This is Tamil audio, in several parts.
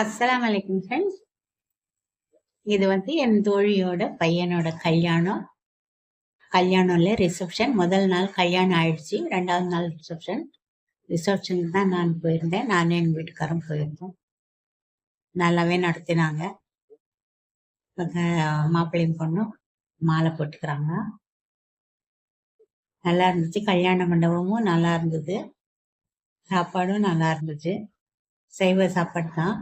அஸ்லாம் வலைக்கம் ஃப்ரெண்ட்ஸ் இது வந்து என் தோழியோட பையனோட கல்யாணம். கல்யாணம்ல ரிசப்ஷன் முதல் நாள் கல்யாணம் ஆயிடுச்சு. ரெண்டாவது நாள் ரிசப்ஷன் ரிசப்ஷனுக்கு தான் நான் போயிருந்தேன். நானும் எங்கள் வீட்டுக்காரரும் போயிருந்தோம். நல்லாவே நடத்தினாங்க. மாப்பிள்ளையும் பொண்ணும் மாலை போட்டுக்கிறாங்க. நல்லா இருந்துச்சு. கல்யாண மண்டபமும் நல்லா இருந்தது. சாப்பாடும் நல்லா இருந்துச்சு. சைவ சாப்பாடு தான்.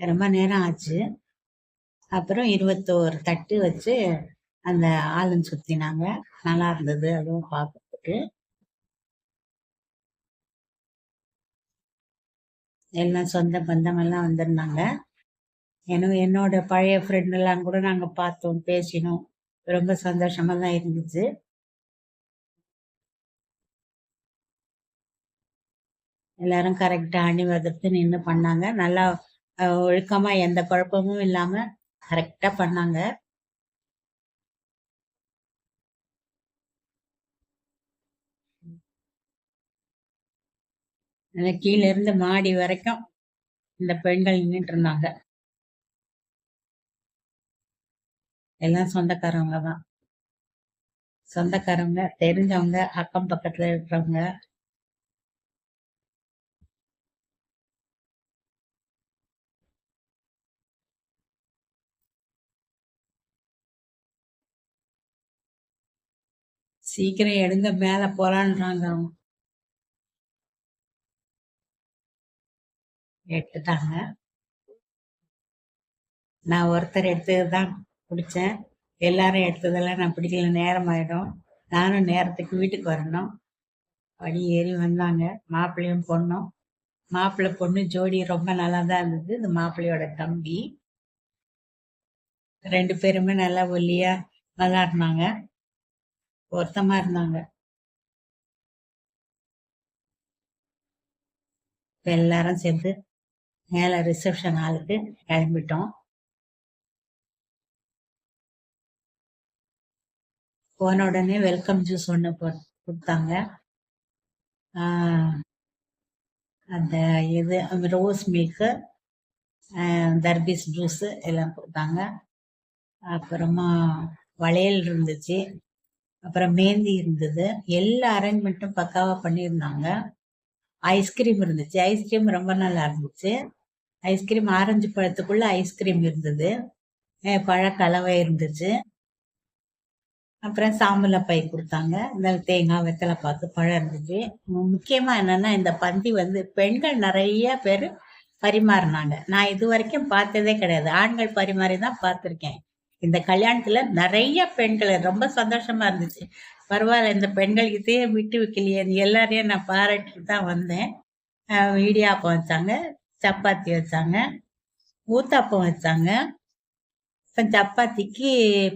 ரொம்ப நேரம் ஆச்சு. அப்புறம் இருபத்தோரு தட்டு வச்சு அந்த ஆளுன்னு சுத்தினாங்க. நல்லா இருந்தது அதுவும் பார்க்கறதுக்கு எல்லாம் சொந்த பந்தமெல்லாம் வந்திருந்தாங்க. ஏன்னா என்னோட பழைய ஃப்ரெண்ட் எல்லாம் கூட நாங்கள் பார்த்தோம் பேசினோம். ரொம்ப சந்தோஷமா தான் இருந்துச்சு. எல்லாரும் அணி அணிவதற்கு நின்று பண்ணாங்க. நல்லா ஒழுக்கமா எந்த குழப்பமும் இல்லாம கரெக்டா பண்ணாங்க. கீழ இருந்து மாடி வரைக்கும் இந்த பெண்கள் நின்றுட்டு இருந்தாங்க. எல்லாம் சொந்தக்காரவங்க தான். சொந்தக்காரவங்க தெரிஞ்சவங்க அக்கம் பக்கத்துல இருக்கிறவங்க. சீக்கிரம் எடுங்க மேல போலான்றாங்க அவங்க. எடுத்துட்டாங்க நான் ஒருத்தர் எடுத்தது தான் பிடிச்சேன். எல்லாரும் எடுத்ததெல்லாம் நான் பிடிக்கல. நேரம் ஆயிடும். நானும் நேரத்துக்கு வீட்டுக்கு வரணும். வழி ஏறி வந்தாங்க. மாப்பிள்ளையும் பொண்ணும். மாப்பிள்ளை பொண்ணு ஜோடி ரொம்ப நல்லா தான் இருந்தது. இந்த மாப்பிள்ளையோட தம்பி. ரெண்டு பேருமே நல்லா ஒல்லியா நல்லா இருந்தாங்க வருத்தமா இருந்தாங்க. எல்லாரும் சேர்ந்து மேல ரிசப்ஷன் ஹாலுக்கு கிளம்பிட்டோம். போன உடனே வெல்கம் ஜூஸ் ஒன்று கொடுத்தாங்க. அந்த இது ரோஸ் மில்க்கு தர்பீஸ் ஜூஸு எல்லாம் கொடுத்தாங்க. அப்புறமா வளையல் இருந்துச்சு. அப்புறம் மேந்தி இருந்தது. எல்லா அரேஞ்ச்மெண்ட்டும் பக்காவாக பண்ணியிருந்தாங்க. ஐஸ்கிரீம் இருந்துச்சு. ஐஸ்கிரீம் ரொம்ப நல்லா இருந்துச்சு. ஐஸ்கிரீம் ஆரஞ்சு பழத்துக்குள்ள ஐஸ்கிரீம் இருந்தது. பழ கலவை இருந்துச்சு. அப்புறம் சாம்பல பை கொடுத்தாங்க. இந்த தேங்காய் வெத்தலை பார்த்து பழம் இருந்துச்சு. முக்கியமாக என்னென்னா இந்த பந்தி வந்து பெண்கள் நிறைய பேர் பரிமாறினாங்க. நான் இது வரைக்கும் பார்த்ததே கிடையாது. ஆண்கள் பரிமாறி தான் பார்த்துருக்கேன். இந்த கல்யாணத்துல நிறைய பெண்கள் ரொம்ப சந்தோஷமா இருந்துச்சு. பரவாயில்ல இந்த பெண்கள் இதையே விட்டு வைக்கலையே. எல்லாரையும் நான் பாராட்டிட்டு தான் வந்தேன். இடியாப்பம் வச்சாங்க சப்பாத்தி வச்சாங்க ஊத்தாப்பம் வச்சாங்க. சப்பாத்திக்கு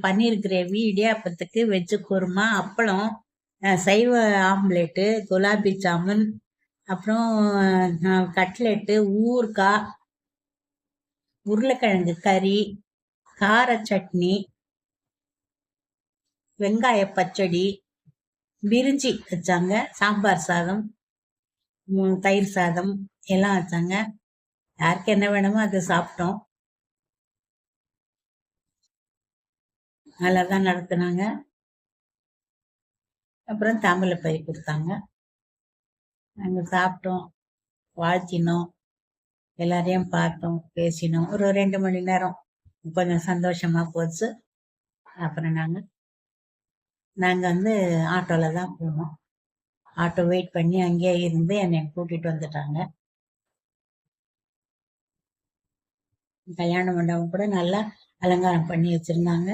பன்னீர் கிரேவி இடியாப்பத்துக்கு வெஜ்ஜு குருமா அப்பளம் சைவ ஆம்லேட்டு குலாபி ஜாமுன் அப்புறம் கட்லெட்டு ஊறுகாய் உருளைக்கிழங்கு கறி கார சட்னி வெங்காய பச்சடி பிரிஞ்சி வச்சாங்க. சாம்பார் சாதம் தயிர் சாதம் எல்லாம் வச்சாங்க. யாருக்கு என்ன வேணுமோ அதை சாப்பிட்டோம். நல்லா தான் நடத்துனாங்க. அப்புறம் தாம்பலை பை கொடுத்தாங்க. நாங்கள் சாப்பிட்டோம் வாழ்த்தினோம். எல்லாரையும் பார்த்தோம் பேசினோம். ஒரு ரெண்டு மணி நேரம். கொஞ்சம் சந்தோஷமா போச்சு. அப்புறம் நாங்கள் நாங்கள் வந்து ஆட்டோவில் தான் போனோம். ஆட்டோ வெயிட் பண்ணி அங்கேயே இருந்து என்னை கூட்டிகிட்டு வந்துட்டாங்க. கல்யாண மண்டபம் கூட நல்லா அலங்காரம் பண்ணி வச்சுருந்தாங்க.